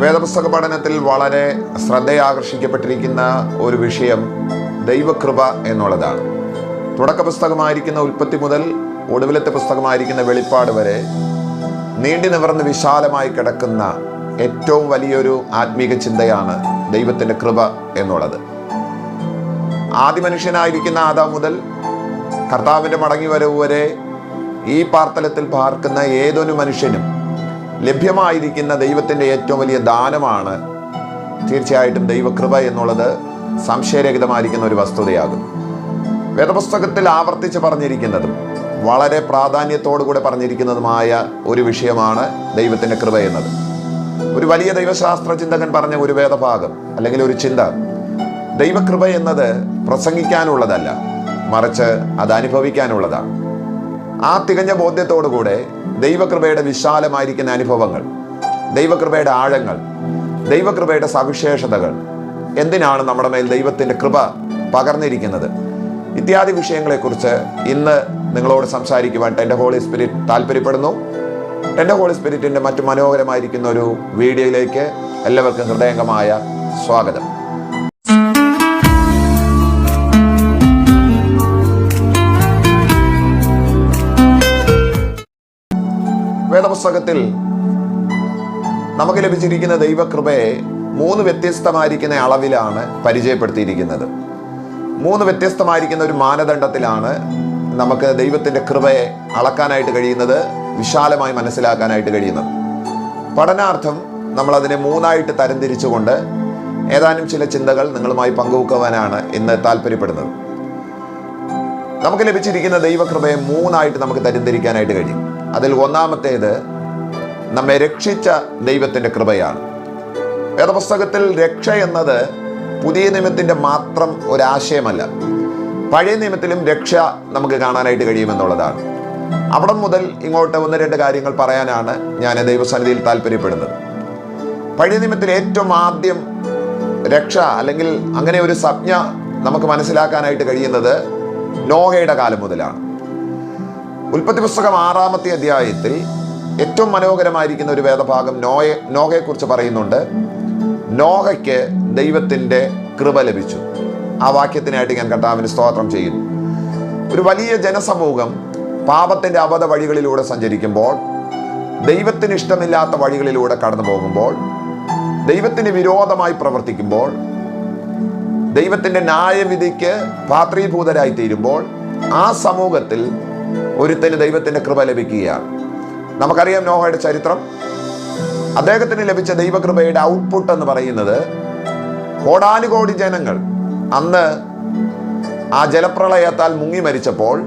വേദപുസ്തക പഠനത്തിൽ വളരെ ശ്രദ്ധയാകർഷിക്കപ്പെട്ടിരിക്കുന്ന ഒരു വിഷയം ദൈവകൃപ എന്നുള്ളതാണ്. തുടക്ക പുസ്തകമായിരിക്കുന്ന ഉൽപ്പത്തി മുതൽ ഒടുവിലത്തെ പുസ്തകമായിരിക്കുന്ന വെളിപ്പാട് വരെ നീണ്ടു നിവർന്ന് വിശാലമായി കിടക്കുന്ന ഏറ്റവും വലിയൊരു ആത്മീക ചിന്തയാണ് ദൈവത്തിന്റെ കൃപ എന്നുള്ളത്. ആദ്യ മനുഷ്യനായിരിക്കുന്ന ആദാം മുതൽ കർത്താവിന്റെ മടങ്ങി വരവ് വരെ ഈ പാർത്തലത്തിൽ പാർക്കുന്ന ഏതൊരു മനുഷ്യനും ലഭ്യമായിരിക്കുന്ന ദൈവത്തിന്റെ ഏറ്റവും വലിയ ദാനമാണ് തീർച്ചയായിട്ടും ദൈവകൃപ എന്നുള്ളത് സംശയരഹിതമായിരിക്കുന്ന ഒരു വസ്തുതയാകും വേദപുസ്തകത്തിൽ ആവർത്തിച്ച് പറഞ്ഞിരിക്കുന്നതും വളരെ പ്രാധാന്യത്തോടുകൂടെ പറഞ്ഞിരിക്കുന്നതുമായ ഒരു വിഷയമാണ് ദൈവത്തിന്റെ കൃപ എന്നത്. ഒരു വലിയ ദൈവശാസ്ത്ര ചിന്തകൻ പറഞ്ഞ ഒരു വേദഭാഗം അല്ലെങ്കിൽ ഒരു ചിന്ത ദൈവകൃപ എന്നത് പ്രസംഗിക്കാനുള്ളതല്ല മറിച്ച് അത് അനുഭവിക്കാനുള്ളതാണ്. ആ തികഞ്ഞ ബോധ്യത്തോടുകൂടെ ദൈവകൃപയുടെ വിശാലമായിരിക്കുന്ന അനുഭവങ്ങൾ ദൈവകൃപയുടെ ആഴങ്ങൾ ദൈവകൃപയുടെ സവിശേഷതകൾ എന്തിനാണ് നമ്മുടെ മേൽ ദൈവത്തിന്റെ കൃപ പകർന്നിരിക്കുന്നത്? ഇത്യാദി വിഷയങ്ങളെക്കുറിച്ച് ഇന്ന് നിങ്ങളോട് സംസാരിക്കുവാൻ എന്റെ ഹോളി സ്പിരിറ്റ് താല്പര്യപ്പെടുന്നു എന്റെ ഹോളി സ്പിരിറ്റിന്റെ മറ്റു മനോഹരമായിരിക്കുന്ന ഒരു വീഡിയോയിലേക്ക് എല്ലാവർക്കും ഹൃദയംഗമായ സ്വാഗതം. വേദപുസ്തകത്തിൽ നമുക്ക് ലഭിച്ചിരിക്കുന്ന ദൈവകൃപയെ മൂന്ന് വ്യത്യസ്തമായിരിക്കുന്ന അളവിലാണ് പരിചയപ്പെടുത്തിയിരിക്കുന്നത്. മൂന്ന് വ്യത്യസ്തമായിരിക്കുന്ന ഒരു മാനദണ്ഡത്തിലാണ് നമുക്ക് ദൈവത്തിന്റെ കൃപയെ അളക്കാനായിട്ട് കഴിയുന്നത് വിശാലമായി മനസ്സിലാക്കാനായിട്ട് കഴിയുന്നത്. പഠനാർത്ഥം നമ്മളതിനെ മൂന്നായിട്ട് തരംതിരിച്ചുകൊണ്ട് ഏതാനും ചില ചിന്തകൾ നിങ്ങളുമായി പങ്കുവെക്കുവാനാണ് ഇന്ന് താല്പര്യപ്പെടുന്നത്. നമുക്ക് ലഭിച്ചിരിക്കുന്ന ദൈവകൃപയെ മൂന്നായിട്ട് നമുക്ക് തരംതിരിക്കാനായിട്ട് കഴിയും. അതിൽ ഒന്നാമത്തേത് നമ്മെ രക്ഷിച്ച ദൈവത്തിന്റെ കൃപയാണ്. വേദപുസ്തകത്തിൽ രക്ഷ എന്നത് പുതിയ നിയമത്തിന്റെ മാത്രം ഒരാശയമല്ല. പഴയ നിയമത്തിലും രക്ഷ നമുക്ക് കാണാനായിട്ട് കഴിയുമെന്നുള്ളതാണ്. അവിടെ മുതൽ ഇങ്ങോട്ട് ഒന്ന് രണ്ട് കാര്യങ്ങൾ പറയാനാണ് ഞാൻ ദൈവസന്നിധിയിൽ താല്പര്യപ്പെടുന്നത്. പഴയ നിയമത്തിൽ ഏറ്റവും ആദ്യം രക്ഷ അല്ലെങ്കിൽ അങ്ങനെ ഒരു സംജ്ഞ നമുക്ക് മനസ്സിലാക്കാനായിട്ട് കഴിയുന്നത് നോഹയുടെ കാലം മുതലാണ്. ഉൽപ്പത്തി പുസ്തകം ആറാമത്തെ അധ്യായത്തിൽ ഏറ്റവും മനോഹരമായിരിക്കുന്ന ഒരു വേദഭാഗം നോയെ നോഹയെക്കുറിച്ച് പറയുന്നുണ്ട്. നോഹയ്ക്ക് ദൈവത്തിന്റെ കൃപ ലഭിച്ചു. ആ വാക്യത്തിനായിട്ട് ഞാൻ കർത്താവിന് സ്തോത്രം ചെയ്യുന്നു ഒരു വലിയ ജനസമൂഹം പാപത്തിന്റെ അബദ്ധ വഴികളിലൂടെ സഞ്ചരിക്കുമ്പോൾ ദൈവത്തിന് ഇഷ്ടമില്ലാത്ത വഴികളിലൂടെ കടന്നു പോകുമ്പോൾ ദൈവത്തിന് വിരോധമായി പ്രവർത്തിക്കുമ്പോൾ ദൈവത്തിന്റെ ന്യായവിധിക്ക് പാത്രീഭൂതരായി തീരുമ്പോൾ ആ സമൂഹത്തിൽ ഒരുത്തന് ദൈവത്തിന്റെ കൃപ ലഭിക്കുകയാണ്. നമുക്കറിയാം നോഹയുടെ ചരിത്രം. അദ്ദേഹത്തിന് ലഭിച്ച ദൈവകൃപയുടെ ഔട്ട്പുട്ട് എന്ന് പറയുന്നത് കോടാനുകോടി ജനങ്ങൾ അന്ന് ആ ജലപ്രളയത്താൽ മുങ്ങി മരിച്ചപ്പോൾ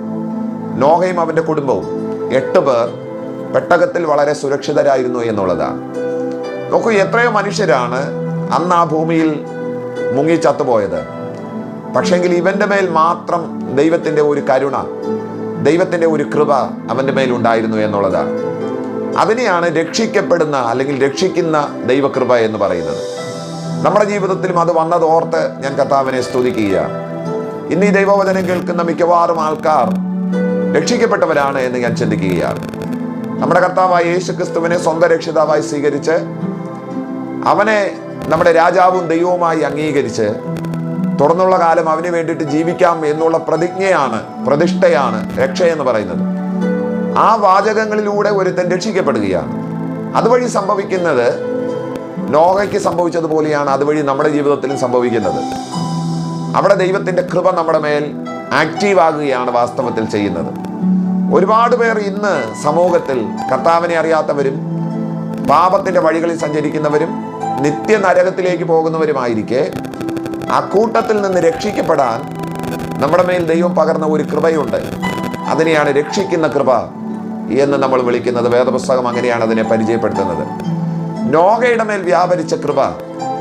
നോഹയും അവന്റെ കുടുംബവും എട്ട് പേർ പെട്ടകത്തിൽ വളരെ സുരക്ഷിതരായിരുന്നു എന്നുള്ളതാണ്. നോക്കൂ എത്രയോ മനുഷ്യരാണ് അന്ന് ആ ഭൂമിയിൽ മുങ്ങി ചത്തുപോയത്. പക്ഷെങ്കിൽ ഇവന്റെ മേൽ മാത്രം ദൈവത്തിന്റെ ഒരു കരുണ ദൈവത്തിന്റെ ഒരു കൃപ അവന്റെ മേൽ ഉണ്ടായിരുന്നു എന്നുള്ളതാണ്. അതിനെയാണ് രക്ഷിക്കപ്പെടുന്ന അല്ലെങ്കിൽ രക്ഷിക്കുന്ന ദൈവകൃപ എന്ന് പറയുന്നത്. നമ്മുടെ ജീവിതത്തിലും അത് വന്നത് ഓർത്ത് ഞാൻ കർത്താവിനെ സ്തുതിക്കുകയാണ്. ഇന്ന് ഈ ദൈവവചനം കേൾക്കുന്ന മിക്കവാറും ആൾക്കാർ രക്ഷിക്കപ്പെട്ടവരാണ് എന്ന് ഞാൻ ചിന്തിക്കുകയാണ്. നമ്മുടെ കർത്താവായ യേശു ക്രിസ്തുവിനെ സ്വന്തം രക്ഷിതാവായി സ്വീകരിച്ച് അവനെ നമ്മുടെ രാജാവും ദൈവവുമായി അംഗീകരിച്ച് തുടർന്നുള്ള കാലം അവന് വേണ്ടിയിട്ട് ജീവിക്കാം എന്നുള്ള പ്രതിജ്ഞയാണ് പ്രതിഷ്ഠയാണ് രക്ഷ എന്ന് പറയുന്നത്. ആ വാചകങ്ങളിലൂടെ ഒരുത്തൻ രക്ഷിക്കപ്പെടുകയാണ്. അതുവഴി സംഭവിക്കുന്നത് നോഹയ്ക്ക് സംഭവിച്ചതുപോലെയാണ് അതുവഴി നമ്മുടെ ജീവിതത്തിലും സംഭവിക്കുന്നത്. അവിടെ ദൈവത്തിന്റെ കൃപ നമ്മുടെ മേൽ ആക്റ്റീവ് ആകുകയാണ് വാസ്തവത്തിൽ ചെയ്യുന്നത്. ഒരുപാട് പേർ ഇന്ന് സമൂഹത്തിൽ കർത്താവിനെ അറിയാത്തവരും പാപത്തിന്റെ വഴികളിൽ സഞ്ചരിക്കുന്നവരും നിത്യ നരകത്തിലേക്ക് പോകുന്നവരുമായിരിക്കെ ആ കൂട്ടത്തിൽ നിന്ന് രക്ഷിക്കപ്പെടാൻ നമ്മുടെ മേൽ ദൈവം പകർന്ന ഒരു കൃപയുണ്ട്. അതിനെയാണ് രക്ഷിക്കുന്ന കൃപ എന്ന് നമ്മൾ വിളിക്കുന്നത്. വേദപുസ്തകം അങ്ങനെയാണ് അതിനെ പരിചയപ്പെടുത്തുന്നത്. നോഹയുടെ മേൽ വ്യാപരിച്ച കൃപ.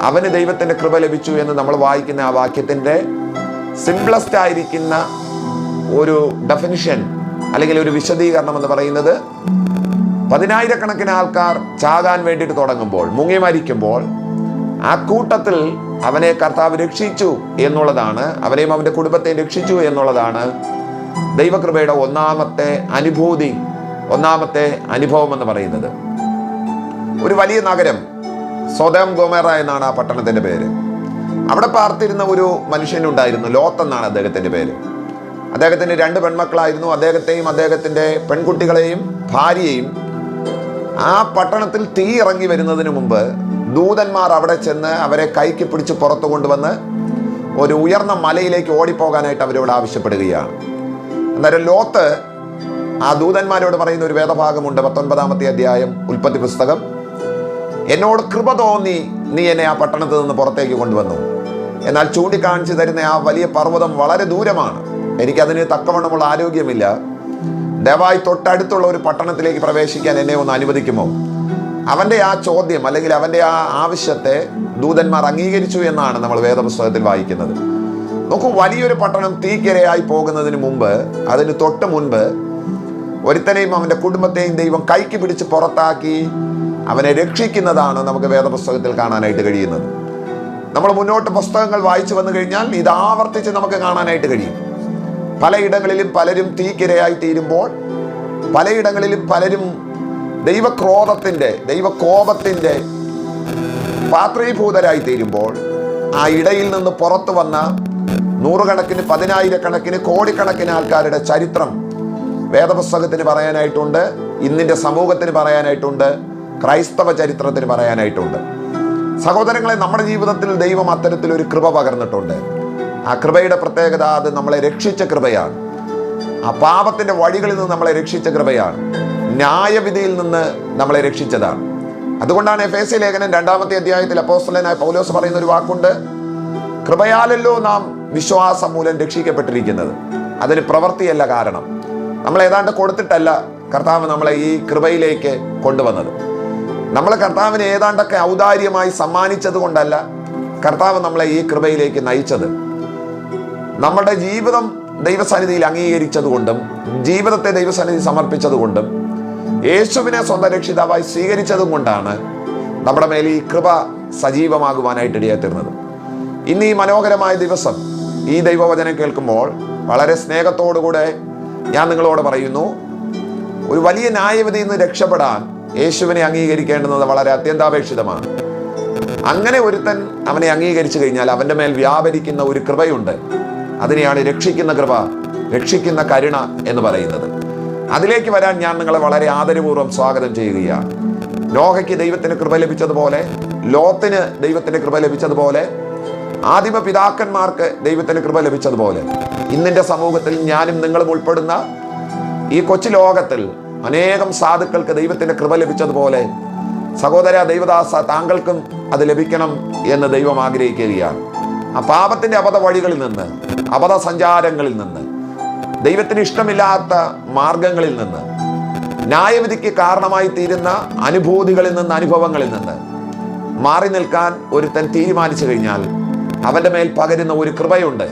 അവന് ദൈവത്തിന്റെ കൃപ ലഭിച്ചു എന്ന് നമ്മൾ വായിക്കുന്ന ആ വാക്യത്തിന്റെ സിംപ്ലസ്റ്റ് ആയിരിക്കുന്ന ഒരു ഡെഫിനിഷൻ അല്ലെങ്കിൽ ഒരു വിശദീകരണം എന്ന് പറയുന്നത് പതിനായിരക്കണക്കിന് ആൾക്കാർ ചാകാൻ വേണ്ടിയിട്ട് തുടങ്ങുമ്പോൾ മുങ്ങി മരിക്കുമ്പോൾ ആ കൂട്ടത്തിൽ അവനെ കർത്താവ് രക്ഷിച്ചു എന്നുള്ളതാണ് അവനെയും അവന്റെ കുടുംബത്തെയും രക്ഷിച്ചു എന്നുള്ളതാണ് ദൈവകൃപയുടെ ഒന്നാമത്തെ അനുഭൂതി ഒന്നാമത്തെ അനുഭവം എന്ന് പറയുന്നത്. ഒരു വലിയ നഗരം. സ്വതം ഗോമേറ എന്നാണ് ആ പട്ടണത്തിന്റെ പേര്. അവിടെ പാർത്തിരുന്ന ഒരു മനുഷ്യനുണ്ടായിരുന്നു ലോത്ത് എന്നാണ് അദ്ദേഹത്തിന്റെ പേര്. അദ്ദേഹത്തിന് രണ്ട് പെൺമക്കളായിരുന്നു. അദ്ദേഹത്തെയും അദ്ദേഹത്തിന്റെ പെൺകുട്ടികളെയും ഭാര്യയെയും ആ പട്ടണത്തിൽ തീ ഇറങ്ങി വരുന്നതിന് മുമ്പ് ദൂതന്മാർ അവിടെ ചെന്ന് അവരെ കൈക്ക് പിടിച്ച് പുറത്തു കൊണ്ടുവന്ന് ഒരു ഉയർന്ന മലയിലേക്ക് ഓടിപ്പോകാനായിട്ട് അവരോട് ആവശ്യപ്പെടുകയാണ്. അന്നേരം ലോത്ത് ആ ദൂതന്മാരോട് പറയുന്ന ഒരു വേദഭാഗമുണ്ട് പത്തൊൻപതാമത്തെ അധ്യായം ഉൽപ്പത്തി പുസ്തകം. എന്നോട് കൃപ തോന്നി നീ എന്നെ ആ പട്ടണത്തിൽ നിന്ന് പുറത്തേക്ക് കൊണ്ടുവന്നു. എന്നാൽ ചൂണ്ടിക്കാണിച്ചു തരുന്ന ആ വലിയ പർവതം വളരെ ദൂരമാണ്. എനിക്കതിന് തക്കവണ്ണമുള്ള ആരോഗ്യമില്ല. ദയവായി തൊട്ടടുത്തുള്ള ഒരു പട്ടണത്തിലേക്ക് പ്രവേശിക്കാൻ എന്നെ ഒന്ന് അനുവദിക്കുമോ? അവന്റെ ആ ചോദ്യം അല്ലെങ്കിൽ അവന്റെ ആ ആവശ്യത്തെ ദൂതന്മാർ അംഗീകരിച്ചു എന്നാണ് നമ്മൾ വേദപുസ്തകത്തിൽ വായിക്കുന്നത്. നോക്കൂ വലിയൊരു പട്ടണം തീക്കിരയായി പോകുന്നതിന് മുമ്പ് അതിന് തൊട്ട് മുൻപ് ഒരുത്തനെയും അവന്റെ കുടുംബത്തെയും ദൈവം കൈക്ക് പിടിച്ച് പുറത്താക്കി അവനെ രക്ഷിക്കുന്നതാണ് നമുക്ക് വേദപുസ്തകത്തിൽ കാണാനായിട്ട് കഴിയുന്നത്. നമ്മൾ മുന്നോട്ട് പുസ്തകങ്ങൾ വായിച്ചു വന്നു കഴിഞ്ഞാൽ ഇത് ആവർത്തിച്ച് നമുക്ക് കാണാനായിട്ട് കഴിയും. പലയിടങ്ങളിലും പലരും തീക്കിരയായി തീരുമ്പോൾ പലയിടങ്ങളിലും പലരും ദൈവക്രോധത്തിന്റെ ദൈവകോപത്തിന്റെ പാത്രീഭൂതരായി തീരുമ്പോൾ ആ ഇടയിൽ നിന്ന് പുറത്തു വന്ന നൂറുകണക്കിന് പതിനായിരക്കണക്കിന് കോടിക്കണക്കിന് ആൾക്കാരുടെ ചരിത്രം വേദപുസ്തകത്തിന് പറയാനായിട്ടുണ്ട് ഇന്നിന്റെ സമൂഹത്തിന് പറയാനായിട്ടുണ്ട്. ക്രൈസ്തവ ചരിത്രത്തിന് പറയാനായിട്ടുണ്ട്. സഹോദരങ്ങളെ നമ്മുടെ ജീവിതത്തിൽ ദൈവം അത്തരത്തിലൊരു കൃപ പകർന്നിട്ടുണ്ട്. ആ കൃപയുടെ പ്രത്യേകത അത് നമ്മളെ രക്ഷിച്ച കൃപയാണ്. ആ പാപത്തിന്റെ വഴികളിൽ നിന്ന് നമ്മളെ രക്ഷിച്ച കൃപയാണ്. ന്യായവിധിയിൽ നിന്ന് നമ്മളെ രക്ഷിച്ചതാണ്. അതുകൊണ്ടാണ് എഫ് എസ് ലേഖനം രണ്ടാമത്തെ അധ്യായത്തിൽ അപ്പോസ്റ്റലനായ പൗലോസ് പറയുന്ന ഒരു വാക്കുണ്ട് കൃപയാലല്ലോ നാം വിശ്വാസം മൂലം രക്ഷിക്കപ്പെട്ടിരിക്കുന്നത്. അതിന് പ്രവൃത്തിയല്ല കാരണം. നമ്മൾ ഏതാണ്ട് കൊടുത്തിട്ടല്ല കർത്താവ് നമ്മളെ ഈ കൃപയിലേക്ക് കൊണ്ടുവന്നത്. നമ്മൾ കർത്താവിനെ ഏതാണ്ടൊക്കെ ഔദാര്യമായി സമ്മാനിച്ചത് കൊണ്ടല്ല കർത്താവ് നമ്മളെ ഈ കൃപയിലേക്ക് നയിച്ചത്. നമ്മുടെ ജീവിതം ദൈവസന്നിധിയിൽ അംഗീകരിച്ചതുകൊണ്ടും ജീവിതത്തെ ദൈവസന്നിധി സമർപ്പിച്ചതുകൊണ്ടും യേശുവിനെ സ്വന്തം രക്ഷിതാവായി സ്വീകരിച്ചതും കൊണ്ടാണ് നമ്മുടെ മേൽ ഈ കൃപ സജീവമാകുവാനായിട്ട് ഇടയാത്തിരുന്നത് ഇന്ന് ഈ മനോഹരമായ ദിവസം ഈ ദൈവവചനം കേൾക്കുമ്പോൾ വളരെ സ്നേഹത്തോടുകൂടെ ഞാൻ നിങ്ങളോട് പറയുന്നു ഒരു വലിയ ന്യായവിധിയിൽ നിന്ന് രക്ഷപ്പെടാൻ യേശുവിനെ അംഗീകരിക്കേണ്ടുന്നത് വളരെ അത്യന്താപേക്ഷിതമാണ്. അങ്ങനെ ഒരുത്തൻ അവനെ അംഗീകരിച്ചു കഴിഞ്ഞാൽ അവന്റെ മേൽ വ്യാപരിക്കുന്ന ഒരു കൃപയുണ്ട്. അതിനെയാണ് രക്ഷിക്കുന്ന കൃപ രക്ഷിക്കുന്ന കരുണ എന്ന് പറയുന്നത്. അതിലേക്ക് വരാൻ ഞാൻ നിങ്ങളെ വളരെ ആദരപൂർവം സ്വാഗതം ചെയ്യുകയാണ്. നോഹയ്ക്ക് ദൈവത്തിന് കൃപ ലഭിച്ചതുപോലെ ലോത്തിന് ദൈവത്തിന് കൃപ ലഭിച്ചതുപോലെ ആദിമ പിതാക്കന്മാർക്ക് ദൈവത്തിന് കൃപ ലഭിച്ചതുപോലെ ഇന്നിന്റെ സമൂഹത്തിൽ ഞാനും നിങ്ങളും ഉൾപ്പെടുന്ന ഈ കൊച്ചു ലോകത്തിൽ അനേകം സാധുക്കൾക്ക് ദൈവത്തിന്റെ കൃപ ലഭിച്ചതുപോലെ സഹോദര ദൈവദാസ താങ്കൾക്കും അത് ലഭിക്കണം എന്ന് ദൈവം ആഗ്രഹിക്കുകയാണ്. ആ പാപത്തിന്റെ അബദ്ധ വഴികളിൽ നിന്ന് അബദ്ധ സഞ്ചാരങ്ങളിൽ നിന്ന് ദൈവത്തിന് ഇഷ്ടമില്ലാത്ത മാർഗങ്ങളിൽ നിന്ന് ന്യായവിധിക്ക് കാരണമായി തീരുന്ന അനുഭൂതികളിൽ നിന്ന് അനുഭവങ്ങളിൽ നിന്ന് മാറി നിൽക്കാൻ ഒരുത്തൻ തീരുമാനിച്ചു കഴിഞ്ഞാൽ അവന്റെ മേൽ പകരുന്ന ഒരു കൃപയുണ്ട്.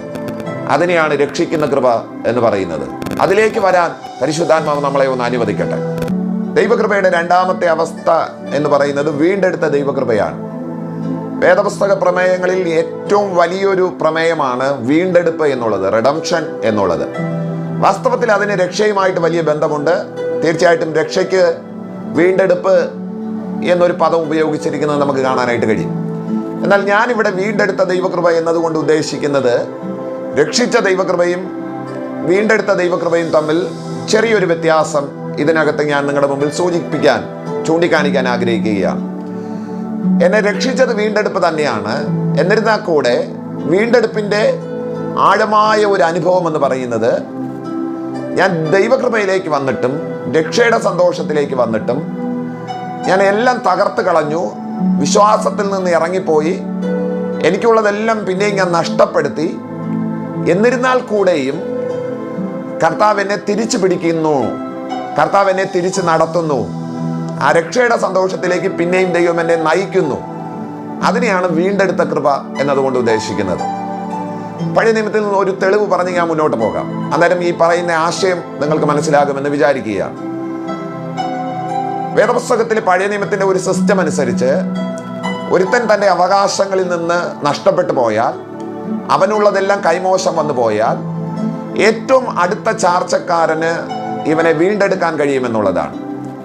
അതിനെയാണ് രക്ഷിക്കുന്ന കൃപ എന്ന് പറയുന്നത്. അതിലേക്ക് വരാൻ പരിശുദ്ധാത്മാവ് നമ്മളെ ഒന്ന് അനുവദിക്കട്ടെ. ദൈവകൃപയുടെ രണ്ടാമത്തെ അവസ്ഥ എന്ന് പറയുന്നത് വീണ്ടെടുത്ത ദൈവകൃപയാണ്. വേദപുസ്തക പ്രമേയങ്ങളിൽ ഏറ്റവും വലിയൊരു പ്രമേയമാണ് വീണ്ടെടുപ്പ് എന്നുള്ളത് റിഡംഷൻ എന്നുള്ളത്. വാസ്തവത്തിൽ അതിന് രക്ഷയുമായിട്ട് വലിയ ബന്ധമുണ്ട്. തീർച്ചയായിട്ടും രക്ഷയ്ക്ക് വീണ്ടെടുപ്പ് എന്നൊരു പദം ഉപയോഗിച്ചിരിക്കുന്നത് നമുക്ക് കാണാനായിട്ട് കഴിയും. എന്നാൽ ഞാനിവിടെ വീണ്ടെടുത്ത ദൈവകൃപ എന്നതുകൊണ്ട് ഉദ്ദേശിക്കുന്നത് രക്ഷിച്ച ദൈവകൃപയും വീണ്ടെടുത്ത ദൈവകൃപയും തമ്മിൽ ചെറിയൊരു വ്യത്യാസം ഇതിനകത്ത് ഞാൻ നിങ്ങളുടെ മുമ്പിൽ സൂചിപ്പിക്കാൻ ചൂണ്ടിക്കാണിക്കാൻ ആഗ്രഹിക്കുകയാണ്. എന്നെ രക്ഷിച്ചത് വീണ്ടെടുപ്പ് തന്നെയാണ്. എന്നിരുന്നാൽ കൂടെ വീണ്ടെടുപ്പിന്റെ ആഴമായ ഒരു അനുഭവം എന്ന് പറയുന്നത് ഞാൻ ദൈവകൃപയിലേക്ക് വന്നിട്ടും രക്ഷയുടെ സന്തോഷത്തിലേക്ക് വന്നിട്ടും ഞാൻ എല്ലാം തകർത്ത് കളഞ്ഞു വിശ്വാസത്തിൽ നിന്ന് ഇറങ്ങിപ്പോയി എനിക്കുള്ളതെല്ലാം പിന്നെയും ഞാൻ നഷ്ടപ്പെടുത്തി എന്നിരുന്നാൽ കൂടെയും കർത്താവ് എന്നെ തിരിച്ചു പിടിക്കുന്നു. കർത്താവ് എന്നെ തിരിച്ച് നടത്തുന്നു. ആ രക്ഷയുടെ സന്തോഷത്തിലേക്ക് പിന്നെയും ദൈവം എന്നെ നയിക്കുന്നു. അതിനെയാണ് വീണ്ടെടുത്ത കൃപ എന്നതുകൊണ്ട് ഉദ്ദേശിക്കുന്നത്. പഴയ നിയമത്തിൽ നിന്ന് ഒരു തെളിവ് പറഞ്ഞ് ഞാൻ മുന്നോട്ട് പോകാം. അന്നേരം ഈ പറയുന്ന ആശയം നിങ്ങൾക്ക് മനസ്സിലാകുമെന്ന് വിചാരിക്കുക. വേദപുസ്തകത്തിലെ പഴയ നിയമത്തിന്റെ ഒരു സിസ്റ്റം അനുസരിച്ച് ഒരുത്തൻ തന്റെ അവകാശങ്ങളിൽ നിന്ന് നഷ്ടപ്പെട്ടു പോയാൽ അവനുള്ളതെല്ലാം കൈമോശം വന്നു പോയാൽ ഏറ്റവും അടുത്ത ചാർച്ചക്കാരന് ഇവനെ വീണ്ടെടുക്കാൻ കഴിയുമെന്നുള്ളതാണ്.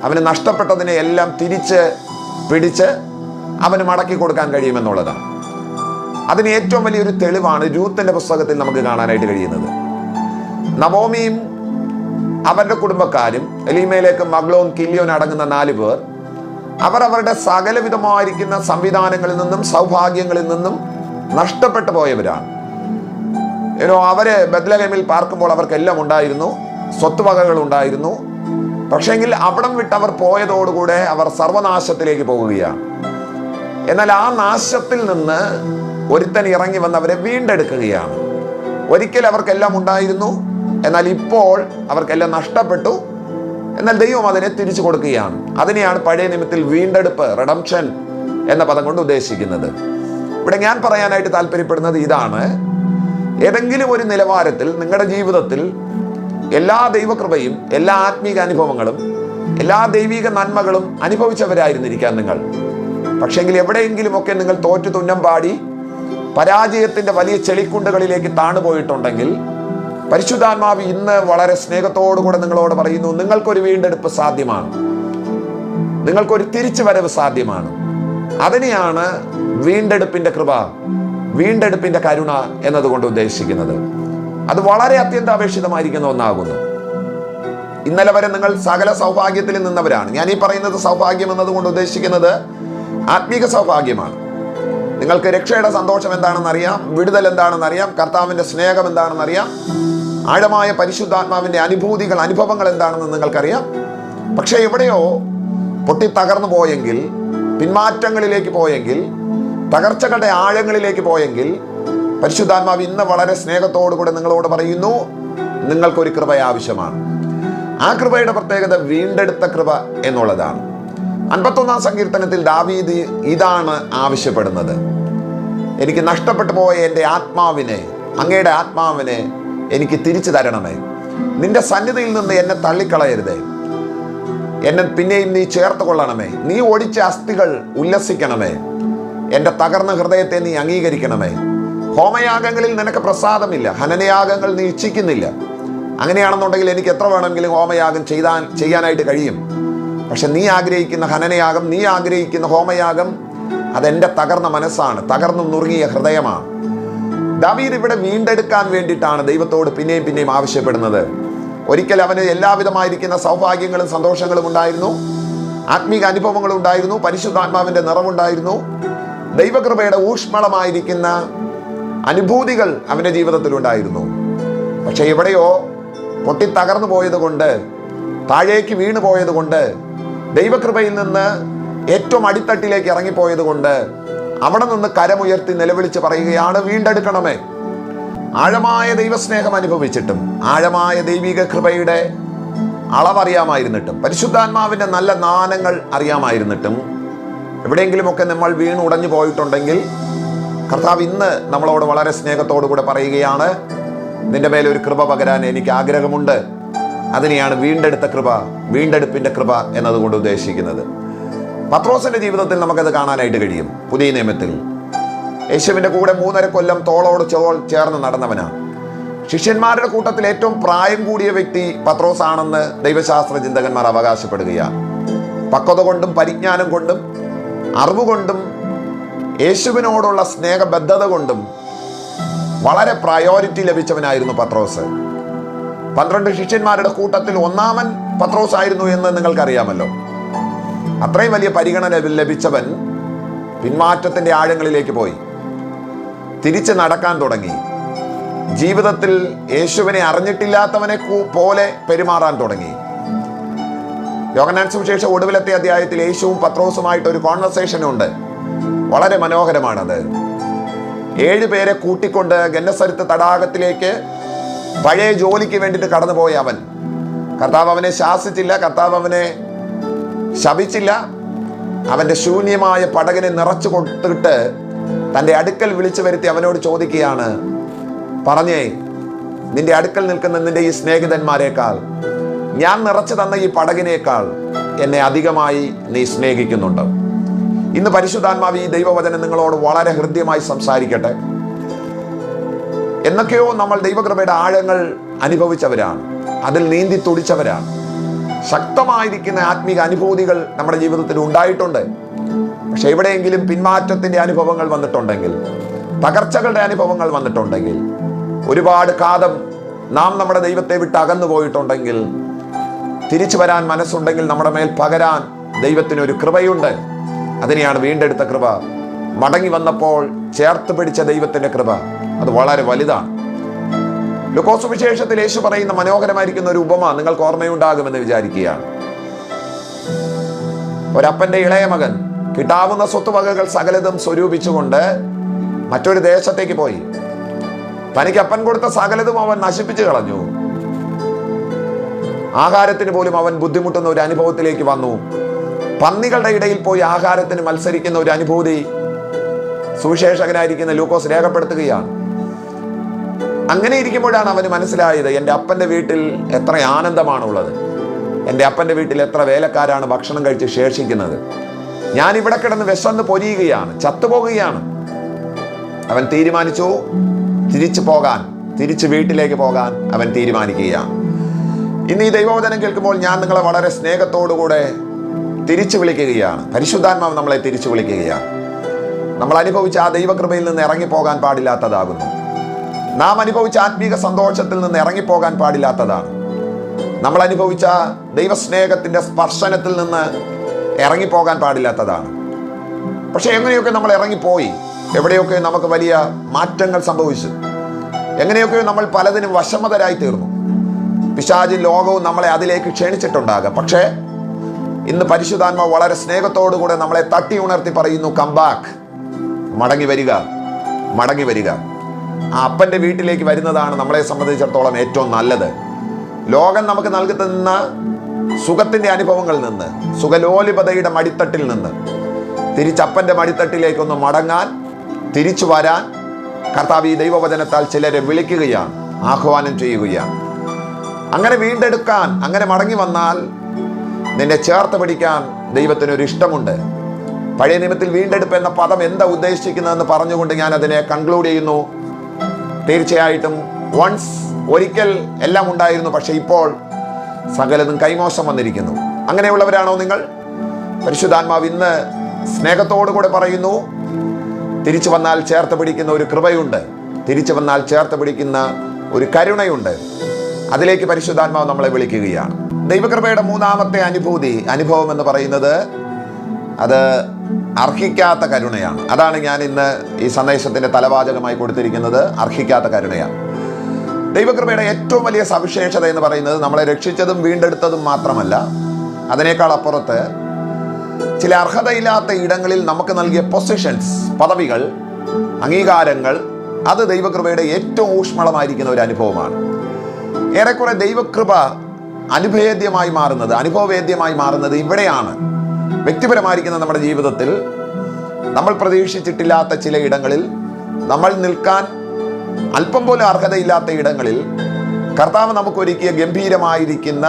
അവന് നഷ്ടപ്പെട്ടതിനെ എല്ലാം തിരിച്ച് പിടിച്ച് അവന് മടക്കി കൊടുക്കാൻ കഴിയുമെന്നുള്ളതാണ്. അതിന് ഏറ്റവും വലിയൊരു തെളിവാണ് രൂത്തിന്റെ പുസ്തകത്തിൽ നമുക്ക് കാണാനായിട്ട് കഴിയുന്നത്. നവോമിയും അവരുടെ കുടുംബക്കാരും എലിമയിലേക്ക് മഗ്ലോൻ കില്ലിയോൻ അടങ്ങുന്ന നാല് പേർ അവർ അവരുടെ സകലവിധമായിരിക്കുന്ന സംവിധാനങ്ങളിൽ നിന്നും സൗഭാഗ്യങ്ങളിൽ നിന്നും നഷ്ടപ്പെട്ടു പോയവരാണ്. ഏനോ അവർ ബദ്ലഹേമിൽ പാർക്കുമ്പോൾ അവർക്കെല്ലാം ഉണ്ടായിരുന്നു സ്വത്ത് വകകൾ ഉണ്ടായിരുന്നു. പക്ഷേങ്കിൽ അവിടം വിട്ട് അവർ പോയതോടുകൂടെ അവർ സർവനാശത്തിലേക്ക് പോവുകയാണ് എന്നാൽ ആ നാശത്തിൽ നിന്ന് ഒരുത്തൻ ഇറങ്ങി വന്നവരെ വീണ്ടെടുക്കുകയാണ്. ഒരിക്കൽ അവർക്കെല്ലാം ഉണ്ടായിരുന്നു എന്നാൽ ഇപ്പോൾ അവർക്കെല്ലാം നഷ്ടപ്പെട്ടു. എന്നാൽ ദൈവം അതിനെ തിരിച്ചു കൊടുക്കുകയാണ്. അതിനെയാണ് പഴയ നിമിത്തിൽ വീണ്ടെടുപ്പ് റിഡംഷൻ എന്ന പദം കൊണ്ട് ഉദ്ദേശിക്കുന്നത്. ഇവിടെ ഞാൻ പറയാനായിട്ട് താല്പര്യപ്പെടുന്നത് ഇതാണ്. ഏതെങ്കിലും ഒരു നിലവാരത്തിൽ നിങ്ങളുടെ ജീവിതത്തിൽ എല്ലാ ദൈവകൃപയും എല്ലാ ആത്മീക അനുഭവങ്ങളും എല്ലാ ദൈവിക നന്മകളും അനുഭവിച്ചവരായിരുന്നിരിക്കാൻ നിങ്ങൾ. പക്ഷെങ്കിൽ എവിടെയെങ്കിലുമൊക്കെ നിങ്ങൾ തോറ്റു തുന്നം പാടി പരാജയത്തിന്റെ വലിയ ചെളിക്കുണ്ടുകളിലേക്ക് താണുപോയിട്ടുണ്ടെങ്കിൽ പരിശുദ്ധാത്മാവ് ഇന്ന് വളരെ സ്നേഹത്തോടുകൂടെ നിങ്ങളോട് പറയുന്നു നിങ്ങൾക്കൊരു വീണ്ടെടുപ്പ് സാധ്യമാണ്. നിങ്ങൾക്കൊരു തിരിച്ചു വരവ് സാധ്യമാണ്. അതിനെയാണ് വീണ്ടെടുപ്പിന്റെ കൃപ വീണ്ടെടുപ്പിന്റെ കരുണ എന്നതുകൊണ്ട് ഉദ്ദേശിക്കുന്നത്. അത് വളരെ അത്യന്താപേക്ഷിതമായിരിക്കുന്ന ഒന്നാകുന്നു. ഇന്നലെ വരെ നിങ്ങൾ സകല സൗഭാഗ്യത്തിൽ നിന്നവരാണ്. ഞാൻ ഈ പറയുന്നത് സൗഭാഗ്യം എന്നതുകൊണ്ട് ഉദ്ദേശിക്കുന്നത് ആത്മീക സൗഭാഗ്യമാണ്. നിങ്ങൾക്ക് രക്ഷയുടെ സന്തോഷം എന്താണെന്ന് അറിയാം വിടുതൽ എന്താണെന്ന് അറിയാം കർത്താവിന്റെ സ്നേഹം എന്താണെന്ന് അറിയാം ആഴമായ പരിശുദ്ധാത്മാവിന്റെ അനുഭൂതികൾ അനുഭവങ്ങൾ എന്താണെന്ന് നിങ്ങൾക്കറിയാം. പക്ഷേ എവിടെയോ പൊട്ടി തകർന്നു പോയെങ്കിൽ പിന്മാറ്റങ്ങളിലേക്ക് പോയെങ്കിൽ തകർച്ചകളുടെ ആഴങ്ങളിലേക്ക് പോയെങ്കിൽ പരിശുദ്ധാത്മാവ് ഇന്ന് വളരെ സ്നേഹത്തോടുകൂടെ നിങ്ങളോട് പറയുന്നു നിങ്ങൾക്കൊരു കൃപ ആവശ്യമാണ്. ആ കൃപയുടെ പ്രത്യേകത വീണ്ടെടുത്ത കൃപ എന്നുള്ളതാണ്. അൻപത്തൊന്നാം സങ്കീർത്തനത്തിൽ ദാവീദ് ഇതാണ് ആവശ്യപ്പെടുന്നത്. എനിക്ക് നഷ്ടപ്പെട്ടു പോയ എന്റെ ആത്മാവിനെ അങ്ങയുടെ ആത്മാവിനെ എനിക്ക് തിരിച്ചു തരണമേ. നിന്റെ സന്നിധിയിൽ നിന്ന് എന്നെ തള്ളിക്കളയരുതേ. എന്നെ പിന്നെയും നീ ചേർത്ത് കൊള്ളണമേ. നീ ഒടിച്ച അസ്ഥികൾ ഉല്ലസിക്കണമേ. എന്റെ തകർന്ന ഹൃദയത്തെ നീ അംഗീകരിക്കണമേ. ഹോമയാഗങ്ങളിൽ നിനക്ക് പ്രസാദമില്ല. ഹനനയാഗങ്ങൾ നീ ഇച്ഛിക്കുന്നില്ല. അങ്ങനെയാണെന്നുണ്ടെങ്കിൽ എനിക്ക് എത്ര വേണമെങ്കിലും ഹോമയാഗം ചെയ്താൻ ചെയ്യാനായിട്ട് കഴിയും. പക്ഷെ നീ ആഗ്രഹിക്കുന്ന ഹനനയാഗം നീ ആഗ്രഹിക്കുന്ന ഹോമയാഗം അതെന്റെ തകർന്ന മനസ്സാണ്. തകർന്നു നുറുങ്ങിയ ഹൃദയമാണ്. ദാവീദ് ഇവിടെ വീണ്ടെടുക്കാൻ വേണ്ടിയിട്ടാണ് ദൈവത്തോട് പിന്നെയും പിന്നെയും ആവശ്യപ്പെടുന്നത്. ഒരിക്കൽ അവന് എല്ലാവിധമായിരിക്കുന്ന സൗഭാഗ്യങ്ങളും സന്തോഷങ്ങളും ഉണ്ടായിരുന്നു. ആത്മീക അനുഭവങ്ങളും ഉണ്ടായിരുന്നു. പരിശുദ്ധാത്മാവിന്റെ നിറവുണ്ടായിരുന്നു. ദൈവകൃപയുടെ ഊഷ്മളമായിരിക്കുന്ന അനുഭൂതികൾ അവന്റെ ജീവിതത്തിൽ ഉണ്ടായിരുന്നു. പക്ഷെ എവിടെയോ പൊട്ടി തകർന്നു പോയത് കൊണ്ട് താഴേക്ക് വീണു പോയത് കൊണ്ട് ദൈവകൃപയിൽ നിന്ന് ഏറ്റവും അടിത്തട്ടിലേക്ക് ഇറങ്ങിപ്പോയത് കൊണ്ട് അവിടെ നിന്ന് കരമുയർത്തി നിലവിളിച്ച് പറയുകയാണ് വീണ്ടെടുക്കണമേ. ആഴമായ ദൈവസ്നേഹം അനുഭവിച്ചിട്ടും ആഴമായ ദൈവിക കൃപയുടെ അളവറിയാമായിരുന്നിട്ടും പരിശുദ്ധാത്മാവിന്റെ നല്ല നാനങ്ങൾ അറിയാമായിരുന്നിട്ടും എവിടെയെങ്കിലുമൊക്കെ നമ്മൾ വീണ് ഉടഞ്ഞു പോയിട്ടുണ്ടെങ്കിൽ കർത്താവ് ഇന്ന് നമ്മളോട് വളരെ സ്നേഹത്തോടു കൂടെ പറയുകയാണ് നിന്റെ മേലെ ഒരു കൃപ പകരാൻ എനിക്ക് ആഗ്രഹമുണ്ട്. അതിനെയാണ് വീണ്ടെടുത്ത കൃപ വീണ്ടെടുപ്പിന്റെ കൃപ എന്നതുകൊണ്ട് ഉദ്ദേശിക്കുന്നത്. പത്രോസിന്റെ ജീവിതത്തിൽ നമുക്കത് കാണാനായിട്ട് കഴിയും. പുതിയ നിയമത്തിൽ യേശുവിന്റെ കൂടെ മൂന്നര കൊല്ലം തോളോട് ചോൾ ചേർന്ന് നടന്നവനാണ് ശിഷ്യന്മാരുടെ കൂട്ടത്തിൽ ഏറ്റവും പ്രായം കൂടിയ വ്യക്തി പത്രോസ് ആണെന്ന് ദൈവശാസ്ത്ര ചിന്തകന്മാർ അവകാശപ്പെടുകയാണ് പക്വത കൊണ്ടും പരിജ്ഞാനം കൊണ്ടും അറിവ് കൊണ്ടും യേശുവിനോടുള്ള സ്നേഹബദ്ധത കൊണ്ടും വളരെ പ്രയോറിറ്റി ലഭിച്ചവനായിരുന്നു പത്രോസ്. പന്ത്രണ്ട് ശിഷ്യന്മാരുടെ കൂട്ടത്തിൽ ഒന്നാമൻ പത്രോസ് ആയിരുന്നു എന്ന് നിങ്ങൾക്കറിയാമല്ലോ. അത്രയും വലിയ പരിഗണന ലഭിച്ചവൻ പിന്മാറ്റത്തിന്റെ ആഴങ്ങളിലേക്ക് പോയി. തിരിച്ച് നടക്കാൻ തുടങ്ങി. ജീവിതത്തിൽ യേശുവിനെ അറിഞ്ഞിട്ടില്ലാത്തവനെ പോലെ പെരുമാറാൻ തുടങ്ങി. യോഗനാൻ സുവിശേഷം ഒടുവിലത്തെ അധ്യായത്തിൽ യേശുവും പത്രോസുമായിട്ട് ഒരു കോൺവെർസേഷൻ ഉണ്ട്. വളരെ മനോഹരമാണത്. ഏഴ് പേരെ കൂട്ടിക്കൊണ്ട് ഗന്നസരിത്ത് തടാകത്തിലേക്ക് പഴയ ജോലിക്ക് വേണ്ടിയിട്ട് കടന്നുപോയ അവൻ. കർത്താവ് അവനെ ശാസിച്ചില്ല കർത്താവ് അവനെ ശപിച്ചില്ല. അവന്റെ ശൂന്യമായ പടകിനെ നിറച്ചു കൊടുത്തിട്ട് തന്റെ അടുക്കൽ വിളിച്ചു വരുത്തി അവനോട് ചോദിക്കുകയാണ് പറഞ്ഞേ നിന്റെ അടുക്കൽ നിൽക്കുന്ന നിന്റെ ഈ സ്നേഹിതന്മാരെക്കാൾ ഞാൻ നിറച്ചു തന്ന ഈ പടകിനേക്കാൾ എന്നെ അധികമായി നീ സ്നേഹിക്കുന്നുണ്ട്. ഇന്ന് പരിശുദ്ധാത്മാവ് ഈ ദൈവവചനം നിങ്ങളോട് വളരെ ഹൃദ്യമായി സംസാരിക്കട്ടെ. എന്നൊക്കെയോ നമ്മൾ ദൈവകൃപയുടെ ആഴങ്ങൾ അനുഭവിച്ചവരാണ് അതിൽ നീന്തി തുടിച്ചവരാണ്. ശക്തമായിരിക്കുന്ന ആത്മീക അനുഭൂതികൾ നമ്മുടെ ജീവിതത്തിൽ ഉണ്ടായിട്ടുണ്ട്. പക്ഷെ എവിടെയെങ്കിലും പിന്മാറ്റത്തിന്റെ അനുഭവങ്ങൾ വന്നിട്ടുണ്ടെങ്കിൽ തകർച്ചകളുടെ അനുഭവങ്ങൾ വന്നിട്ടുണ്ടെങ്കിൽ ഒരുപാട് കാലം നാം നമ്മുടെ ദൈവത്തെ വിട്ട് അകന്നു പോയിട്ടുണ്ടെങ്കിൽ തിരിച്ചു വരാൻ മനസ്സുണ്ടെങ്കിൽ നമ്മുടെ മേൽ പകരാൻ ദൈവത്തിന് ഒരു കൃപയുണ്ട്. അതിനെയാണ് വീണ്ടെടുത്ത കൃപ. മടങ്ങി വന്നപ്പോൾ ചേർത്ത് പിടിച്ച ദൈവത്തിന്റെ കൃപ. അത് വളരെ വലുതാണ്. ലുക്കോസ് വിശേഷത്തിൽ യേശു പറയുന്ന മനോഹരമായിരിക്കുന്ന ഒരു ഉപമ നിങ്ങൾക്ക് ഓർമ്മയുണ്ടാകുമെന്ന് വിചാരിക്കുകയാണ്. ഒരപ്പന്റെ ഇളയ മകൻ കിട്ടാവുന്ന സ്വത്തുവകകൾ സകലതും സ്വരൂപിച്ചുകൊണ്ട് മറ്റൊരു ദേശത്തേക്ക് പോയി. തനിക്ക് അപ്പൻ കൊടുത്ത സകലതും അവൻ നശിപ്പിച്ചു കളഞ്ഞു. ആഹാരത്തിന് പോലും അവൻ ബുദ്ധിമുട്ടുന്ന ഒരു അനുഭവത്തിലേക്ക് വന്നു. പന്നികളുടെ ഇടയിൽ പോയി ആഹാരത്തിന് മത്സരിക്കുന്ന ഒരു അനുഭൂതി സുവിശേഷകനായിരിക്കുന്ന ലൂക്കോസ് രേഖപ്പെടുത്തുകയാണ്. അങ്ങനെ ഇരിക്കുമ്പോഴാണ് അവന് മനസ്സിലായത് എന്റെ അപ്പന്റെ വീട്ടിൽ എത്ര ആനന്ദമാണുള്ളത്. എന്റെ അപ്പന്റെ വീട്ടിൽ എത്ര വേലക്കാരാണ് ഭക്ഷണം കഴിച്ച് ശേഷിക്കുന്നത്. ഞാൻ ഇവിടെ കിടന്ന് വിശന്ന് പൊരിയുകയാണ് ചത്തുപോകുകയാണ്. അവൻ തീരുമാനിച്ചു. തിരിച്ചു പോകാൻ തിരിച്ച് വീട്ടിലേക്ക് പോകാൻ അവൻ തീരുമാനിക്കുകയാണ്. ഇന്ന് ഈ ദൈവവചനം കേൾക്കുമ്പോൾ ഞാൻ നിങ്ങളെ വളരെ സ്നേഹത്തോടുകൂടെ തിരിച്ചു വിളിക്കുകയാണ്. പരിശുദ്ധാത്മാവ് നമ്മളെ തിരിച്ചു വിളിക്കുകയാണ്. നമ്മൾ അനുഭവിച്ച ആ ദൈവകൃപയിൽ നിന്ന് ഇറങ്ങിപ്പോകാൻ പാടില്ലാത്തതാകുന്നു. നാം അനുഭവിച്ച ആത്മീക സന്തോഷത്തിൽ നിന്ന് ഇറങ്ങിപ്പോകാൻ പാടില്ലാത്തതാണ്. നമ്മൾ അനുഭവിച്ച ദൈവസ്നേഹത്തിന്റെ സ്പർശനത്തിൽ നിന്ന് ഇറങ്ങിപ്പോകാൻ പാടില്ലാത്തതാണ്. പക്ഷെ എങ്ങനെയൊക്കെ നമ്മൾ ഇറങ്ങിപ്പോയി? എവിടെയൊക്കെ നമുക്ക് വലിയ മാറ്റങ്ങൾ സംഭവിച്ചു? എങ്ങനെയൊക്കെ നമ്മൾ പലതിനും വശമതരായി തീർന്നു? പിശാചി ലോകവും നമ്മളെ അതിലേക്ക് ക്ഷണിച്ചിട്ടുണ്ടാകാം. പക്ഷേ ഇന്ന് പരിശുദ്ധാത്മ വളരെ സ്നേഹത്തോടുകൂടെ നമ്മളെ തട്ടി ഉണർത്തി പറയുന്നു കമ്പാക്ക് മടങ്ങി വരിക മടങ്ങി വരിക. ആ അപ്പന്റെ വീട്ടിലേക്ക് വരുന്നതാണ് നമ്മളെ സംബന്ധിച്ചിടത്തോളം ഏറ്റവും നല്ലത്. ലോകം നമുക്ക് നൽകുന്ന സുഖത്തിന്റെ അനുഭവങ്ങളിൽ നിന്ന് സുഖലോലിപതയുടെ മടിത്തട്ടിൽ നിന്ന് തിരിച്ചപ്പന്റെ മടിത്തട്ടിലേക്കൊന്ന് മടങ്ങാൻ തിരിച്ചു വരാൻ കർത്താവ് ഈ ദൈവവചനത്താൽ ചിലരെ വിളിക്കുകയാണ് ആഹ്വാനം ചെയ്യുകയാണ്. അങ്ങനെ വീണ്ടെടുക്കാൻ അങ്ങനെ മടങ്ങി വന്നാൽ നിന്നെ ചേർത്ത് പിടിക്കാൻ ദൈവത്തിനൊരു ഇഷ്ടമുണ്ട്. പഴയ നിയമത്തിൽ വീണ്ടെടുപ്പ് എന്ന പദം എന്താ ഉദ്ദേശിക്കുന്നതെന്ന് പറഞ്ഞുകൊണ്ട് ഞാൻ അതിനെ കൺക്ലൂഡ് ചെയ്യുന്നു. തീർച്ചയായിട്ടും വൺസ് ഒരിക്കൽ എല്ലാം ഉണ്ടായിരുന്നു പക്ഷേ ഇപ്പോൾ സകലതും കൈമോശം വന്നിരിക്കുന്നു. അങ്ങനെയുള്ളവരാണോ നിങ്ങൾ? പരിശുദ്ധാത്മാവ് ഇന്ന് സ്നേഹത്തോടുകൂടെ പറയുന്നു തിരിച്ചു വന്നാൽ ചേർത്ത് പിടിക്കുന്ന ഒരു കൃപയുണ്ട്. തിരിച്ചു വന്നാൽ ചേർത്ത് പിടിക്കുന്ന ഒരു കരുണയുണ്ട്. അതിലേക്ക് പരിശുദ്ധാത്മാവ് നമ്മളെ വിളിക്കുകയാണ്. ദൈവകൃപയുടെ മൂന്നാമത്തെ അനുഭൂതി അനുഭവം എന്ന് പറയുന്നത് അത് അർഹിക്കാത്ത കരുണയാണ്. അതാണ് ഞാൻ ഇന്ന് ഈ സന്ദേശത്തിന്റെ തലവാചകമായി കൊടുത്തിരിക്കുന്നത്. അർഹിക്കാത്ത കരുണയാണ്. ദൈവകൃപയുടെ ഏറ്റവും വലിയ സവിശേഷത എന്ന് പറയുന്നത് നമ്മളെ രക്ഷിച്ചതും വീണ്ടെടുത്തതും മാത്രമല്ല അതിനേക്കാൾ അപ്പുറത്ത് ചില അർഹതയില്ലാത്ത ഇടങ്ങളിൽ നമുക്ക് നൽകിയ പൊസിഷൻസ് പദവികൾ അംഗീകാരങ്ങൾ അത് ദൈവകൃപയുടെ ഏറ്റവും ഊഷ്മളമായിരിക്കുന്ന ഒരു അനുഭവമാണ്. ഏറെക്കുറെ ദൈവകൃപ അനുഭവേദ്യമായി മാറുന്നത് അനുഭവവേദ്യമായി മാറുന്നത് ഇവിടെയാണ്. വ്യക്തിപരമായിരിക്കുന്ന നമ്മുടെ ജീവിതത്തിൽ നമ്മൾ പ്രതീക്ഷിച്ചിട്ടില്ലാത്ത ചില ഇടങ്ങളിൽ നമ്മൾ നിൽക്കാൻ അല്പം പോലും അർഹതയില്ലാത്ത ഇടങ്ങളിൽ കർത്താവ് നമുക്കൊരുക്കിയ ഗംഭീരമായിരിക്കുന്ന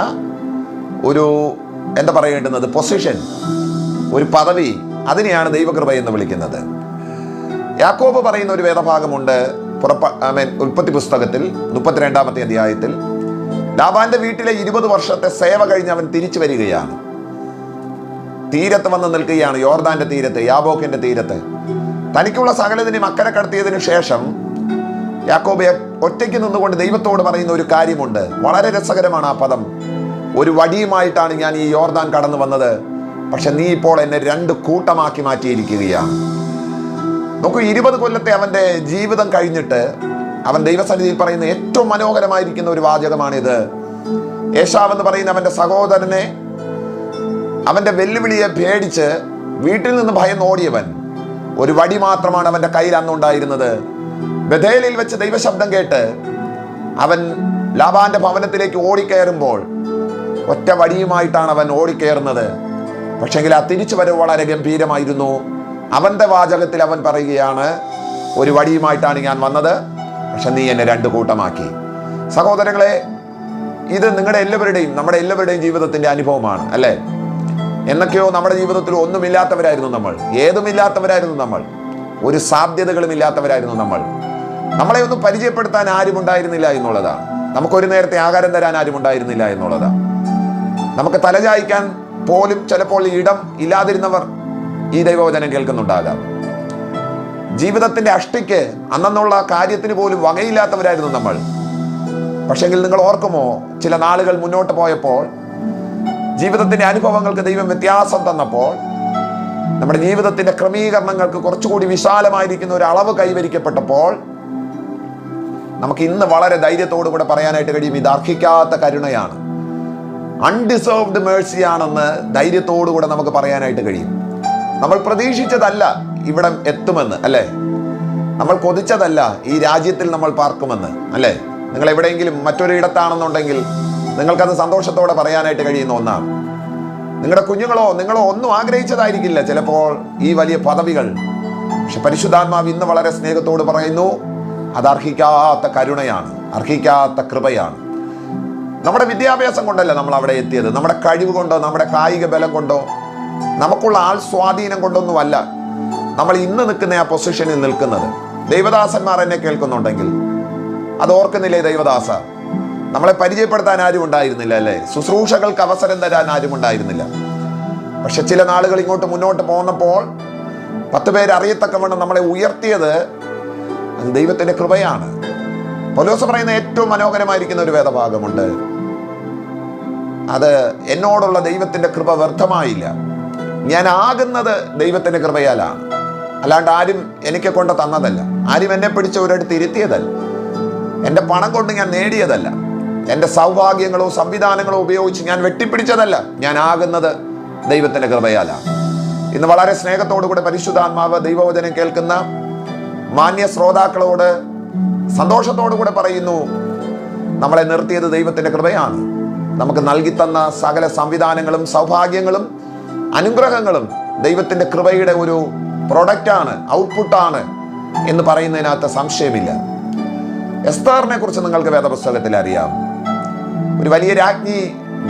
ഒരു എന്താ പറയേണ്ടുന്നത് പൊസിഷൻ ഒരു പദവി അതിനെയാണ് ദൈവകൃപ എന്ന് വിളിക്കുന്നത്. യാക്കോബ് പറയുന്ന ഒരു വേദഭാഗമുണ്ട് പുറപ്പ ഐ മീൻ ഉൽപ്പത്തി പുസ്തകത്തിൽ മുപ്പത്തിരണ്ടാമത്തെ അധ്യായത്തിൽ. ലാബാന്റെ വീട്ടിലെ ഇരുപത് വർഷത്തെ സേവ കഴിഞ്ഞ് അവൻ തിരിച്ചു വരികയാണ്. തീരത്ത് വന്ന് നിൽക്കുകയാണ് യോർദാന്റെ തീരത്ത് യാബോക്കിന്റെ തീരത്ത്. തനിക്കുള്ള സകലതിനെയും അക്കരെ കടത്തിയതിനു ശേഷം യാക്കോബെ ഒറ്റയ്ക്ക് നിന്നുകൊണ്ട് ദൈവത്തോട് പറയുന്ന ഒരു കാര്യമുണ്ട്. വളരെ രസകരമാണ് ആ പദം. ഒരു വടിയുമായിട്ടാണ് ഞാൻ ഈ യോർദാൻ കടന്നു വന്നത്. പക്ഷെ നീ ഇപ്പോൾ എന്നെ രണ്ട് കൂട്ടമാക്കി മാറ്റിയിരിക്കുകയാണ്. നോക്കൂ ഇരുപത് കൊല്ലത്തെ അവന്റെ ജീവിതം കഴിഞ്ഞിട്ട് അവൻ ദൈവസന്നിധിയിൽ പറയുന്ന ഏറ്റവും മനോഹരമായിരിക്കുന്ന ഒരു വാചകമാണിത്. യേശാവ് എന്ന് പറയുന്ന അവന്റെ സഹോദരനെ അവന്റെ വെല്ലുവിളിയെ പേടിച്ച് വീട്ടിൽ നിന്ന് ഭയന്ന് ഓടിയവൻ. ഒരു വടി മാത്രമാണ് അവന്റെ കയ്യിൽ അന്നുണ്ടായിരുന്നത്. ബഥേലിൽ വെച്ച് ദൈവശബ്ദം കേട്ട് അവൻ ലാബാന്റെ ഭവനത്തിലേക്ക് ഓടിക്കയറുമ്പോൾ ഒറ്റ വടിയുമായിട്ടാണ് അവൻ ഓടിക്കയറുന്നത്. പക്ഷെങ്കിൽ ആ തിരിച്ചു വരവ് വളരെ ഗംഭീരമായിരുന്നു. അവന്റെ വാചകത്തിൽ അവൻ പറയുകയാണ് ഒരു വടിയുമായിട്ടാണ് ഞാൻ വന്നത് പക്ഷെ നീ എന്നെ രണ്ട് കൂട്ടമാക്കി. സഹോദരങ്ങളെ ഇത് നിങ്ങളുടെ എല്ലാവരുടെയും നമ്മുടെ എല്ലാവരുടെയും ജീവിതത്തിന്റെ അനുഭവമാണ് അല്ലേ? എന്നൊക്കെയോ നമ്മുടെ ജീവിതത്തിൽ ഒന്നുമില്ലാത്തവരായിരുന്നു നമ്മൾ. ഏതുമില്ലാത്തവരായിരുന്നു നമ്മൾ. ഒരു സാധ്യതകളും ഇല്ലാത്തവരായിരുന്നു നമ്മൾ. നമ്മളെ ഒന്നും പരിചയപ്പെടുത്താൻ ആരും ഉണ്ടായിരുന്നില്ല എന്നുള്ളതാണ്. നമുക്കൊരു നേരത്തെ ആഹാരം തരാൻ ആരും ഉണ്ടായിരുന്നില്ല എന്നുള്ളതാണ്. നമുക്ക് തലചായ്ക്കാൻ പോലും ചിലപ്പോൾ ഇടം ഇല്ലാതിരുന്നവർ ഈ ദൈവവചനം കേൾക്കുന്നുണ്ടാകാം. ജീവിതത്തിന്റെ അഷ്ടിക്ക് അന്നുള്ള കാര്യത്തിന് പോലും വകയില്ലാത്തവരായിരുന്നു നമ്മൾ. പക്ഷെങ്കിൽ നിങ്ങൾ ഓർക്കുമോ ചില നാളുകൾ മുന്നോട്ട് പോയപ്പോൾ ജീവിതത്തിന്റെ അനുഭവങ്ങൾക്ക് ദൈവം വ്യത്യാസം തന്നപ്പോൾ നമ്മുടെ ജീവിതത്തിന്റെ ക്രമീകരണങ്ങൾക്ക് കുറച്ചുകൂടി വിശാലമായിരിക്കുന്ന ഒരു അളവ് കൈവരിക്കപ്പെട്ടപ്പോൾ നമുക്ക് ഇന്ന് വളരെ ധൈര്യത്തോടു കൂടെ പറയാനായിട്ട് കഴിയും ഇത് അർഹിക്കാത്ത കരുണയാണ്. അൺഡിസേർവ്ഡ് മേഴ്സിയാണെന്ന് ധൈര്യത്തോടു കൂടെ നമുക്ക് പറയാനായിട്ട് കഴിയും. നമ്മൾ പ്രതീക്ഷിച്ചതല്ല ഇവിടെ എത്തുമെന്ന് അല്ലേ? നമ്മൾ കൊതിച്ചതല്ല ഈ രാജ്യത്തിൽ നമ്മൾ പാർക്കുമെന്ന് അല്ലേ? നിങ്ങൾ എവിടെയെങ്കിലും മറ്റൊരിടത്താണെന്നുണ്ടെങ്കിൽ നിങ്ങൾക്കത് സന്തോഷത്തോടെ പറയാനായിട്ട് കഴിയുന്ന ഒന്നാണ്. നിങ്ങളുടെ കുഞ്ഞുങ്ങളോ നിങ്ങളോ ഒന്നും ആഗ്രഹിച്ചതായിരിക്കില്ല ചിലപ്പോൾ ഈ വലിയ പദവികൾ. പക്ഷെ പരിശുദ്ധാത്മാവ് ഇന്ന് വളരെ സ്നേഹത്തോട് പറയുന്നു അത് അർഹിക്കാത്ത കരുണയാണ് അർഹിക്കാത്ത കൃപയാണ്. നമ്മുടെ വിദ്യാഭ്യാസം കൊണ്ടല്ല നമ്മൾ അവിടെ എത്തിയത്. നമ്മുടെ കഴിവ് കൊണ്ടോ നമ്മുടെ കായിക ബലം കൊണ്ടോ നമുക്കുള്ള ആൾ സ്വാധീനം കൊണ്ടൊന്നുമല്ല നമ്മൾ ഇന്ന് നിൽക്കുന്ന ആ പൊസിഷനിൽ നിൽക്കുന്നത്. ദൈവദാസന്മാർ എന്നെ കേൾക്കുന്നുണ്ടെങ്കിൽ അത് ഓർക്കുന്നില്ലേ ദൈവദാസ? നമ്മളെ പരിചയപ്പെടുത്താൻ ആരും ഉണ്ടായിരുന്നില്ല അല്ലേ? ശുശ്രൂഷകൾക്ക് അവസരം തരാൻ ആരും ഉണ്ടായിരുന്നില്ല. പക്ഷെ ചില നാളുകൾ ഇങ്ങോട്ട് മുന്നോട്ട് പോന്നപ്പോൾ പത്ത് പേര് അറിയത്തക്കവണ്ണം നമ്മളെ ഉയർത്തിയത് അത് ദൈവത്തിന്റെ കൃപയാണ്. പൊലോസ് പറയുന്ന ഏറ്റവും മനോഹരമായിരിക്കുന്ന ഒരു വേദഭാഗമുണ്ട്. അത് എന്നോടുള്ള ദൈവത്തിന്റെ കൃപ വ്യർത്ഥമായില്ല. ഞാൻ ആകുന്നത് ദൈവത്തിന്റെ കൃപയാലാണ്. അല്ലാണ്ട് ആരും എനിക്ക് കൊണ്ട് തന്നതല്ല. ആരും എന്നെ പിടിച്ച ഒരിടത്ത് ഇരുത്തിയതല്ല. എന്റെ പണം കൊണ്ട് ഞാൻ നേടിയതല്ല. എന്റെ സൗഭാഗ്യങ്ങളോ സംവിധാനങ്ങളോ ഉപയോഗിച്ച് ഞാൻ വെട്ടിപ്പിടിച്ചതല്ല. ഞാൻ ആകുന്നത് ദൈവത്തിന്റെ കൃപയാലാണ്. ഇന്ന് വളരെ സ്നേഹത്തോടു കൂടെ പരിശുദ്ധാത്മാവ് ദൈവവചനം കേൾക്കുന്ന മാന്യ ശ്രോതാക്കളോട് സന്തോഷത്തോടു കൂടെ പറയുന്നു നമ്മളെ നിർത്തിയത് ദൈവത്തിന്റെ കൃപയാണ്. നമുക്ക് നൽകിത്തന്ന തന്ന സകല സംവിധാനങ്ങളും സൗഭാഗ്യങ്ങളും അനുഗ്രഹങ്ങളും ദൈവത്തിന്റെ കൃപയുടെ ഒരു പ്രൊഡക്റ്റാണ് ഔട്ട്പുട്ടാണ് എന്ന് പറയുന്നതിനകത്ത് സംശയമില്ല. എസ്താറിനെ കുറിച്ച് നിങ്ങൾക്ക് വേദപുസ്തകത്തിൽ അറിയാം. ഒരു വലിയ രാജ്ഞി